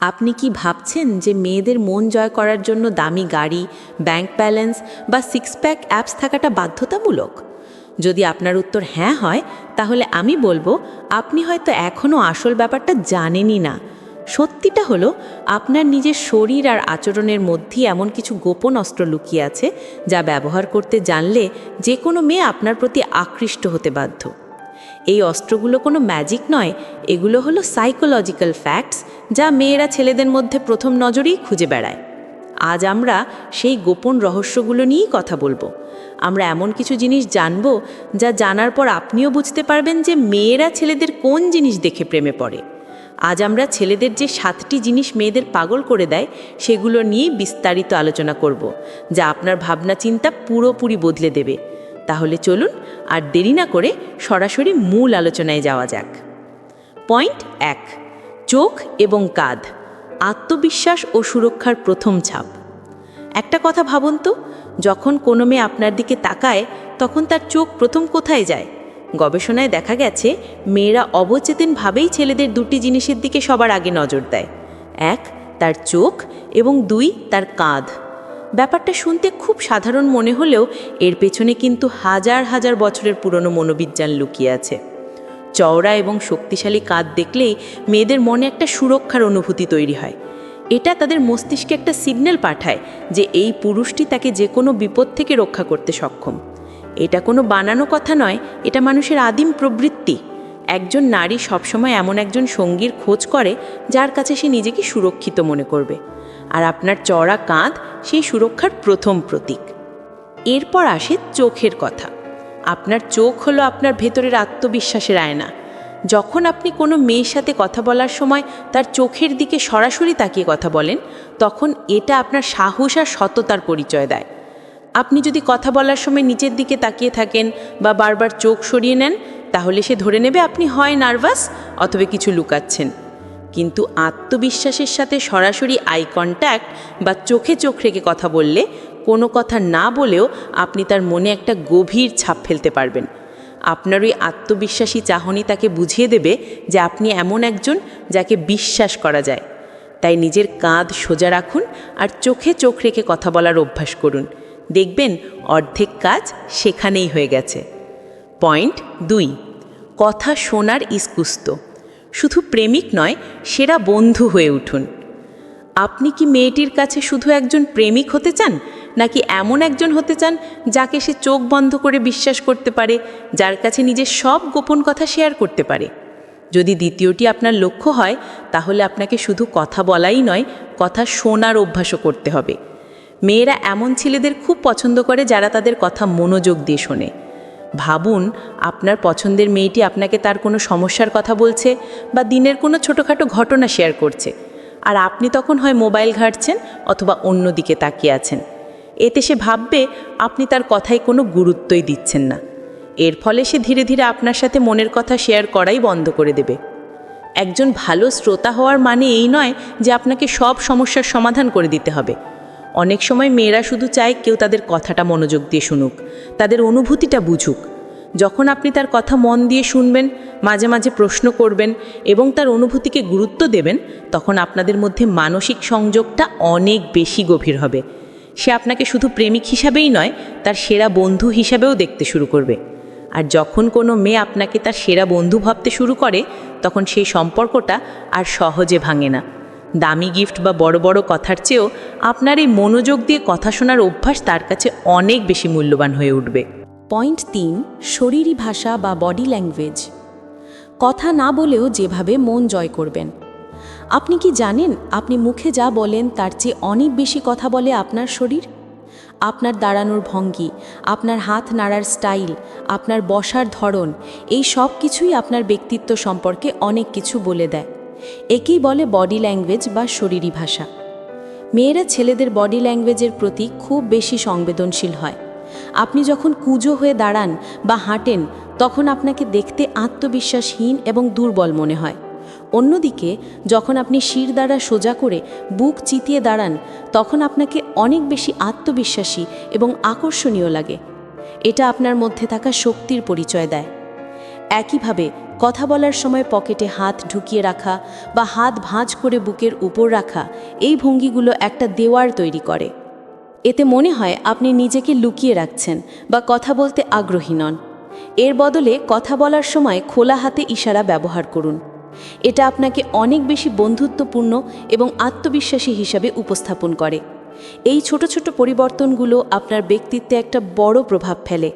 আপনি কি ভাবছেন যে মেয়েদের মন জয় করার জন্য দামি গাড়ি ব্যাংক ব্যালেন্স বা সিক্স প্যাক অ্যাপস থাকাটা বাধ্যতামূলক? যদি আপনার উত্তর হ্যাঁ হয়, তাহলে আমি বলব, আপনি হয়তো এখনও আসল ব্যাপারটা জানেনই না। সত্যিটা হলো, আপনার নিজের শরীর আর আচরণের মধ্যেই এমন কিছু গোপন অস্ত্র লুকিয়ে আছে, যা ব্যবহার করতে জানলে যে কোনো মেয়ে আপনার প্রতি আকৃষ্ট হতে বাধ্য। এই অস্ত্রগুলো কোনো ম্যাজিক নয়, এগুলো হলো সাইকোলজিক্যাল ফ্যাক্টস যা মেয়েরা ছেলেদের মধ্যে প্রথম নজরেই খুঁজে বেড়ায়। আজ আমরা সেই গোপন রহস্যগুলো নিয়েই কথা বলব। আমরা এমন কিছু জিনিস জানব যা জানার পর আপনিও বুঝতে পারবেন যে মেয়েরা ছেলেদের কোন জিনিস দেখে প্রেমে পড়ে। আজ আমরা ছেলেদের যে সাতটি জিনিস মেয়েদের পাগল করে দেয়, সেগুলো নিয়েই বিস্তারিত আলোচনা করব, যা আপনার ভাবনা চিন্তা পুরোপুরি বদলে দেবে। তাহলে চলুন আর দেরি না করে সরাসরি মূল আলোচনায় যাওয়া যাক। পয়েন্ট এক চোখ এবং কাঁধ, আত্মবিশ্বাস ও সুরক্ষার প্রথম ছাপ একটা কথা ভাবুন তো, যখন কোনো মেয়ে আপনার দিকে তাকায়, তখন তার চোখ প্রথম কোথায় যায়? গবেষণায় দেখা গেছে, মেয়েরা অবচেতনভাবেই ছেলেদের দুটি জিনিসের দিকে সবার আগে নজর দেয়। এক, তার চোখ এবং দুই, তার কাঁধ। ব্যাপারটা শুনতে খুব সাধারণ মনে হলেও এর পেছনে কিন্তু হাজার হাজার বছরের পুরনো মনোবিজ্ঞান লুকিয়ে আছে। চওড়া এবং শক্তিশালী কাঁধ দেখলেই মেয়েদের মনে একটা সুরক্ষার অনুভূতি তৈরি হয়। এটা তাদের মস্তিষ্কে একটা সিগন্যাল পাঠায় যে এই পুরুষটি তাকে যে কোনো বিপদ থেকে রক্ষা করতে সক্ষম। এটা কোনো বানানো কথা নয়, এটা মানুষের আদিম প্রবৃত্তি। একজন নারী সবসময় এমন একজন সঙ্গীর খোঁজ করে যার কাছে সে নিজেকে সুরক্ষিত মনে করবে। আর আপনার চড়া কাঁধ সেই সুরক্ষার প্রথম প্রতীক। এরপর আসে চোখের কথা। আপনার চোখ হলো আপনার ভেতরের আত্মবিশ্বাসের আয়না। যখন আপনি কোনো মেয়ের সাথে কথা বলার সময় তার চোখের দিকে সরাসরি তাকিয়ে কথা বলেন, তখন এটা আপনার সাহস আর সততার পরিচয় দেয়। আপনি যদি কথা বলার সময় নিচের দিকে তাকিয়ে থাকেন বা বারবার চোখ সরিয়ে নেন, তাহলে সে ধরে নেবে আপনি হয় নার্ভাস অথবা কিছু লুকাচ্ছেন। কিন্তু আত্মবিশ্বাসের সাথে সরাসরি আই কন্ট্যাক্ট বা চোখে চোখ রেখে কথা বললে কোনো কথা না বলেও আপনি তার মনে একটা গভীর ছাপ ফেলতে পারবেন। আপনার ওই আত্মবিশ্বাসী চাহনি তাকে বুঝিয়ে দেবে যে আপনি এমন একজন যাকে বিশ্বাস করা যায়। তাই নিজের কাঁধ সোজা রাখুন আর চোখে চোখ রেখে কথা বলার অভ্যাস করুন। দেখবেন অর্ধেক কাজ সেখানেই হয়ে গেছে। পয়েন্ট দুই, কথা শোনার ইস্কুস্ত। শুধু প্রেমিক নয়, সেরা বন্ধু হয়ে উঠুন। আপনি কি মেয়েটির কাছে শুধু একজন প্রেমিক হতে চান? নাকি এমন একজন হতে চান যাকে সে চোখ বন্ধ করে বিশ্বাস করতে পারে, যার কাছে নিজের সব গোপন কথা শেয়ার করতে পারে? যদি দ্বিতীয়টি আপনার লক্ষ্য হয়, তাহলে আপনাকে শুধু কথা বলাই নয়, কথা শোনার অভ্যাসও করতে হবে। মেয়েরা এমন ছেলেদের খুব পছন্দ করে যারা তাদের কথা মনোযোগ দিয়ে শোনে। ভাবুন, আপনার পছন্দের মেয়েটি আপনাকে তার কোনো সমস্যার কথা বলছে বা দিনের কোনো ছোটোখাটো ঘটনা শেয়ার করছে। আর আপনি তখন হয় মোবাইল ঘাঁটছেন অথবা অন্য দিকে তাকিয়ে আছেন। এতে সে ভাববে, আপনি তার কথায় কোনো গুরুত্বই দিচ্ছেন না। এর ফলে সে ধীরে ধীরে আপনার সাথে মনের কথা শেয়ার করাই বন্ধ করে দেবে। একজন ভালো শ্রোতা হওয়ার মানে এই নয় যে আপনাকে সব সমস্যার সমাধান করে দিতে হবে। অনেক সময় মেয়েরা শুধু চায় কেউ তাদের কথাটা মনোযোগ দিয়ে শুনুক, তাদের অনুভূতিটা বুঝুক। যখন আপনি তার কথা মন দিয়ে শুনবেন, মাঝে মাঝে প্রশ্ন করবেন এবং তার অনুভূতিকে গুরুত্ব দেবেন, তখন আপনাদের মধ্যে মানসিক সংযোগটা অনেক বেশি গভীর হবে। সে আপনাকে শুধু প্রেমিক হিসাবেই নয়, তার সেরা বন্ধু হিসাবেও দেখতে শুরু করবে। আর যখন কোনো মেয়ে আপনাকে তার সেরা বন্ধু ভাবতে শুরু করে, তখন সেই সম্পর্কটা আর সহজে ভাঙে না। দামি গিফট বা বড় বড় কথার চেয়েও আপনার এই মনোযোগ দিয়ে কথা শোনার অভ্যাস তার কাছে অনেক বেশি মূল্যবান হয়ে উঠবে। পয়েন্ট তিন, শরীরী ভাষা বা বডি ল্যাঙ্গুয়েজ। কথা না বলেও যেভাবে মন জয় করবেন। আপনি কি জানেন আপনি মুখে যা বলেন তার চেয়ে অনেক বেশি কথা বলে আপনার শরীর? আপনার দাঁড়ানোর ভঙ্গি, আপনার হাত নাড়ার স্টাইল, আপনার বসার ধরন, এই সব কিছুই আপনার ব্যক্তিত্ব সম্পর্কে অনেক কিছু বলে দেয়। একেই বলে বডি ল্যাঙ্গুয়েজ বা শরীরী ভাষা। মেয়েরা ছেলেদের বডি ল্যাঙ্গুয়েজের প্রতি খুব বেশি সংবেদনশীল হয়। আপনি যখন কুজো হয়ে দাঁড়ান বা হাঁটেন, তখন আপনাকে দেখতে আত্মবিশ্বাসহীন এবং দুর্বল মনে হয়। অন্যদিকে, যখন আপনি শির দ্বারা সোজা করে বুক চিতিয়ে দাঁড়ান, তখন আপনাকে অনেক বেশি আত্মবিশ্বাসী এবং আকর্ষণীয় লাগে। এটা আপনার মধ্যে থাকা শক্তির পরিচয় দেয়। একইভাবে, কথা বলার সময় পকেটে হাত ঢুকিয়ে রাখা বা হাত ভাঁজ করে বুকের উপর রাখা, এই ভঙ্গিগুলো একটা দেওয়ার তৈরি করে। এতে মনে হয় আপনি নিজেকে লুকিয়ে রাখছেন বা কথা বলতে আগ্রহী নন। এর বদলে কথা বলার সময় খোলা হাতে ইশারা ব্যবহার করুন। এটা আপনাকে অনেক বেশি বন্ধুত্বপূর্ণ এবং আত্মবিশ্বাসী হিসাবে উপস্থাপন করে। এই ছোট ছোট পরিবর্তনগুলো আপনার ব্যক্তিত্বে একটা বড় প্রভাব ফেলে।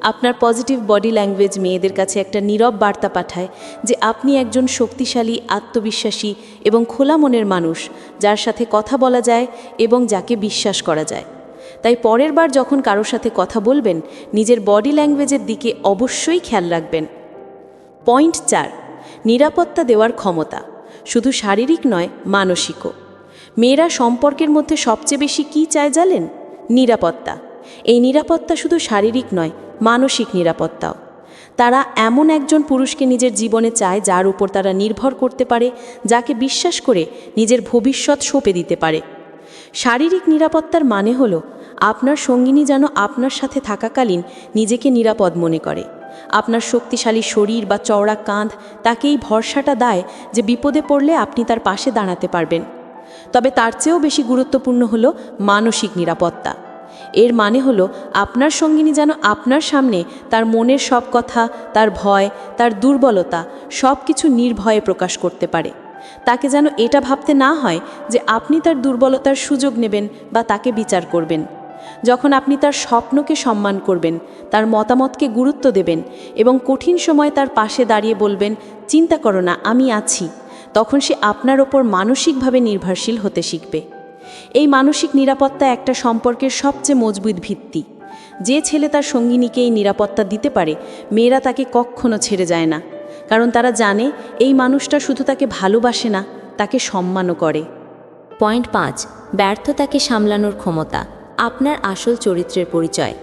আপনার পজিটিভ বডি ল্যাঙ্গুয়েজ মেয়েদের কাছে একটা নীরব বার্তা পাঠায় যে আপনি একজন শক্তিশালী, আত্মবিশ্বাসী এবং খোলা মনের মানুষ, যার সাথে কথা বলা যায় এবং যাকে বিশ্বাস করা যায়। তাই পরের বার যখন কারোর সাথে কথা বলবেন, নিজের বডি ল্যাঙ্গুয়েজের দিকে অবশ্যই খেয়াল রাখবেন। পয়েন্ট চার নিরাপত্তা দেওয়ার ক্ষমতা। শুধু শারীরিক নয়, মানসিকও। মেয়েরা সম্পর্কের মধ্যে সবচেয়ে বেশি কি চায় জানেন? নিরাপত্তা। এই নিরাপত্তা শুধু শারীরিক নয়, মানসিক নিরাপত্তাও। তারা এমন একজন পুরুষকে নিজের জীবনে চায় যার উপর তারা নির্ভর করতে পারে, যাকে বিশ্বাস করে নিজের ভবিষ্যৎ সঁপে দিতে পারে। শারীরিক নিরাপত্তার মানে হল, আপনার সঙ্গিনী যেন আপনার সাথে থাকাকালীন নিজেকে নিরাপদ মনে করে। আপনার শক্তিশালী শরীর বা চওড়া কাঁধ তাকে এই ভরসাটা দেয় যে বিপদে পড়লে আপনি তার পাশে দাঁড়াতে পারবেন। তবে তার চেয়েও বেশি গুরুত্বপূর্ণ হল মানসিক নিরাপত্তা। এর মানে হলো আপনার সঙ্গিনী যেন আপনার সামনে তার মনের সব কথা, তার ভয়, তার দুর্বলতা সব কিছু নির্ভয়ে প্রকাশ করতে পারে। তাকে যেন এটা ভাবতে না হয় যে আপনি তার দুর্বলতার সুযোগ নেবেন বা তাকে বিচার করবেন। যখন আপনি তার স্বপ্নকে সম্মান করবেন, তার মতামতকে গুরুত্ব দেবেন এবং কঠিন সময় তার পাশে দাঁড়িয়ে বলবেন, চিন্তা করো না, আমি আছি। তখন সে আপনার ওপর মানসিকভাবে নির্ভরশীল হতে শিখবে। এই মানসিক নিরাপত্তা একটা সম্পর্কের সবচেয়ে মজবুত ভিত্তি। যে ছেলে তার সঙ্গিনীকে এই নিরাপত্তা দিতে পারে, মেয়েরা তাকে কখনো ছেড়ে যায় না। কারণ তারা জানে, এই মানুষটা শুধু তাকে ভালোবাসে না, তাকে সম্মানও করে। পয়েন্ট পাঁচ, ব্যর্থতাকে সামলানোর ক্ষমতা। আপনার আসল চরিত্রের পরিচয়।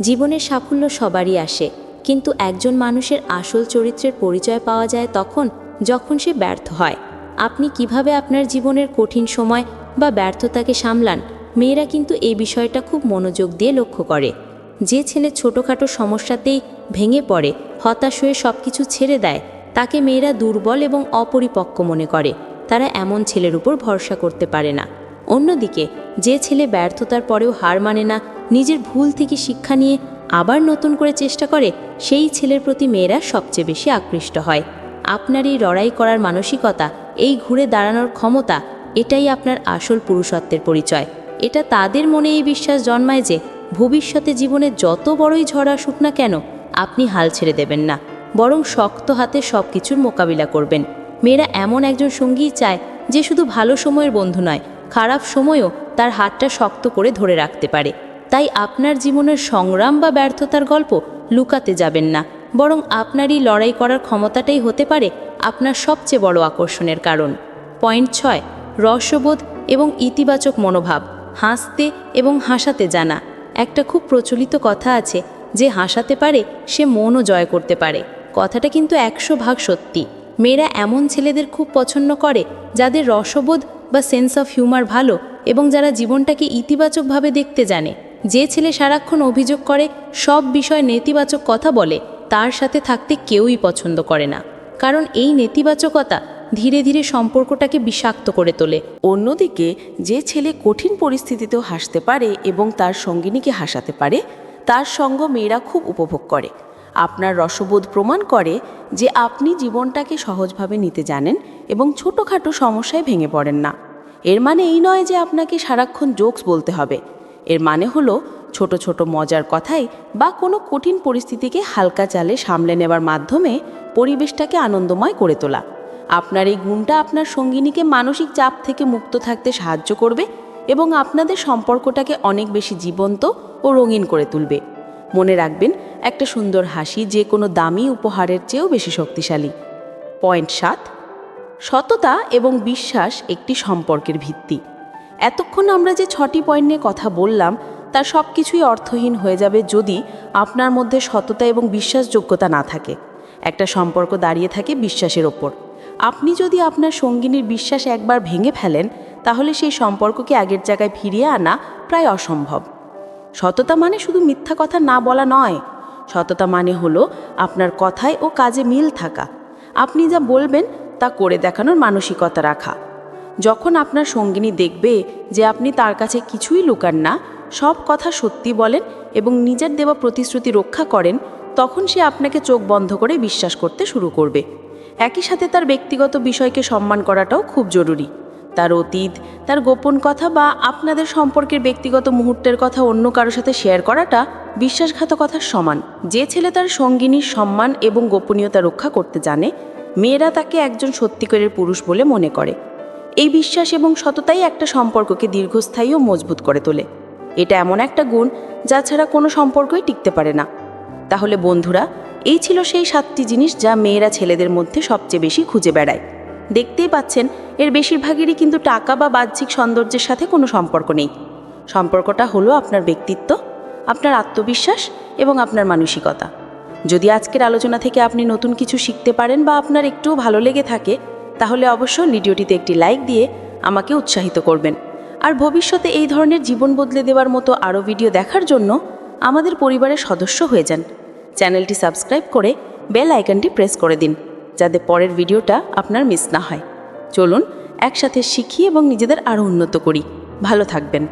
জীবনের সাফল্য সবারই আসে, কিন্তু একজন মানুষের আসল চরিত্রের পরিচয় পাওয়া যায় তখন, যখন সে ব্যর্থ হয়। আপনি কীভাবে আপনার জীবনের কঠিন সময় বা ব্যর্থতাকে সামলান? মেয়েরা কিন্তু এই বিষয়টা খুব মনোযোগ দিয়ে লক্ষ্য করে। যে ছেলে ছোটোখাটো সমস্যাতেই ভেঙে পড়ে, হতাশ হয়ে সব কিছু ছেড়ে দেয়, তাকে মেয়েরা দুর্বল এবং অপরিপক্ক মনে করে। তারা এমন ছেলের উপর ভরসা করতে পারে না। অন্যদিকে যে ছেলে ব্যর্থতার পরেও হার মানে না, নিজের ভুল থেকে শিক্ষা নিয়ে আবার নতুন করে চেষ্টা করে, সেই ছেলের প্রতি মেয়েরা সবচেয়ে বেশি আকৃষ্ট হয়। আপনার এই লড়াই করার মানসিকতা, এই ঘুরে দাঁড়ানোর ক্ষমতা, এটাই আপনার আসল পুরুষত্বের পরিচয়। এটা তাদের মনে এই বিশ্বাস জন্মায় যে, ভবিষ্যতে জীবনে যত বড়ই ঝড় আসুক না কেন, আপনি হাল ছেড়ে দেবেন না। বরং শক্ত হাতে সব কিছুর মোকাবিলা করবেন। মেয়েরা এমন একজন সঙ্গী চায়, যে শুধু ভালো সময়ের বন্ধু নয়, খারাপ সময়ও তার হাতটা শক্ত করে ধরে রাখতে পারে। তাই আপনার জীবনের সংগ্রাম বা ব্যর্থতার গল্প লুকাতে যাবেন না। বরং আপনারই লড়াই করার ক্ষমতাটাই হতে পারে আপনার সবচেয়ে বড় আকর্ষণের কারণ। পয়েন্ট ছয় রসবোধ এবং ইতিবাচক মনোভাব, হাসতে এবং হাসাতে জানা। একটা খুব প্রচলিত কথা আছে, যে হাসাতে পারে, সে মনও জয় করতে পারে। কথাটা কিন্তু একশো ভাগ সত্যি। মেয়েরা এমন ছেলেদের খুব পছন্দ করে, যাদের রসবোধ বা সেন্স অফ হিউমার ভালো এবং যারা জীবনটাকে ইতিবাচকভাবে দেখতে জানে, যে ছেলে সারাক্ষণ অভিযোগ করে, সব বিষয় নেতিবাচক কথা বলে, তার সাথে থাকতে কেউই পছন্দ করে না। কারণ এই নেতিবাচকতা ধীরে ধীরে সম্পর্কটাকে বিষাক্ত করে তোলে। অন্যদিকে, যে ছেলে কঠিন পরিস্থিতিতেও হাসতে পারে এবং তার সঙ্গিনীকে হাসাতে পারে, তার সঙ্গ মেয়েরা খুব উপভোগ করে। আপনার রসবোধ প্রমাণ করে যে আপনি জীবনটাকে সহজভাবে নিতে জানেন এবং ছোটোখাটো সমস্যায় ভেঙে পড়েন না। এর মানে এই নয় যে আপনাকে সারাক্ষণ জোকস বলতে হবে। এর মানে হলো, ছোট ছোট মজার কথাই বা কোনো কঠিন পরিস্থিতিকে হালকা চালে সামলে নেবার মাধ্যমে পরিবেশটাকে আনন্দময় করে তোলা। আপনার এই গুণটা আপনার সঙ্গিনীকে মানসিক চাপ থেকে মুক্ত থাকতে সাহায্য করবে এবং আপনাদের সম্পর্কটাকে অনেক বেশি জীবন্ত ও রঙিন করে তুলবে। মনে রাখবেন, একটা সুন্দর হাসি যে কোনো দামি উপহারের চেয়েও বেশি শক্তিশালী। পয়েন্ট সাত সততা এবং বিশ্বাস একটি সম্পর্কের ভিত্তি। এতক্ষণ আমরা যে ছটি পয়েন্ট নিয়ে কথা বললাম, তার সব কিছুই অর্থহীন হয়ে যাবে যদি আপনার মধ্যে সততা এবং বিশ্বাসযোগ্যতা না থাকে। একটা সম্পর্ক দাঁড়িয়ে থাকে বিশ্বাসের ওপর। আপনি যদি আপনার সঙ্গিনীর বিশ্বাস একবার ভেঙে ফেলেন, তাহলে সেই সম্পর্ককে আগের জায়গায় ফিরিয়ে আনা প্রায় অসম্ভব। সততা মানে শুধু মিথ্যা কথা না বলা নয়। সততা মানে হলো আপনার কথায় ও কাজে মিল থাকা। আপনি যা বলবেন তা করে দেখানোর মানসিকতা রাখা। যখন আপনার সঙ্গিনী দেখবে যে আপনি তার কাছে কিছুই লুকান না, সব কথা সত্যি বলেন এবং নিজের দেওয়া প্রতিশ্রুতি রক্ষা করেন, তখন সে আপনাকে চোখ বন্ধ করে বিশ্বাস করতে শুরু করবে। একই সাথে তার ব্যক্তিগত বিষয়কে সম্মান করাটাও খুব জরুরি। তার অতীত, তার গোপন কথা বা আপনাদের সম্পর্কের ব্যক্তিগত মুহূর্তের কথা অন্য কারও সাথে শেয়ার করাটা বিশ্বাসঘাতকতার সমান। যে ছেলে তার সঙ্গিনীর সম্মান এবং গোপনীয়তা রক্ষা করতে জানে মেয়েরা তাকে একজন সত্যিকারের পুরুষ বলে মনে করে। এই বিশ্বাস এবং সততাই একটা সম্পর্ককে দীর্ঘস্থায়ী ও মজবুত করে তোলে। এটা এমন একটা গুণ যা ছাড়া কোনো সম্পর্কই টিকতে পারে না। তাহলে বন্ধুরা, এই ছিল সেই সাতটি জিনিস যা মেয়েরা ছেলেদের মধ্যে সবচেয়ে বেশি খুঁজে বেড়ায়। দেখতেই পাচ্ছেন, এর বেশিরভাগেরই কিন্তু টাকা বা বাহ্যিক সৌন্দর্যের সাথে কোনো সম্পর্ক নেই। সম্পর্কটা হলো আপনার ব্যক্তিত্ব, আপনার আত্মবিশ্বাস এবং আপনার মানসিকতা। যদি আজকের আলোচনা থেকে আপনি নতুন কিছু শিখতে পারেন বা আপনার একটুও ভালো লেগে থাকে, তাহলে অবশ্যই ভিডিওটিতে একটি লাইক দিয়ে আমাকে উৎসাহিত করবেন। আর ভবিষ্যতে এই ধরনের জীবন বদলে দেওয়ার মতো আরও ভিডিও দেখার জন্য আমাদের পরিবারের সদস্য হয়ে যান। চ্যানেলটি সাবস্ক্রাইব করে বেল আইকনটি প্রেস করে দিন, যাতে পরের ভিডিওটা আপনার মিস না হয়। চলুন, একসাথে শিখি এবং নিজেদের আরও উন্নত করি। ভালো থাকবেন।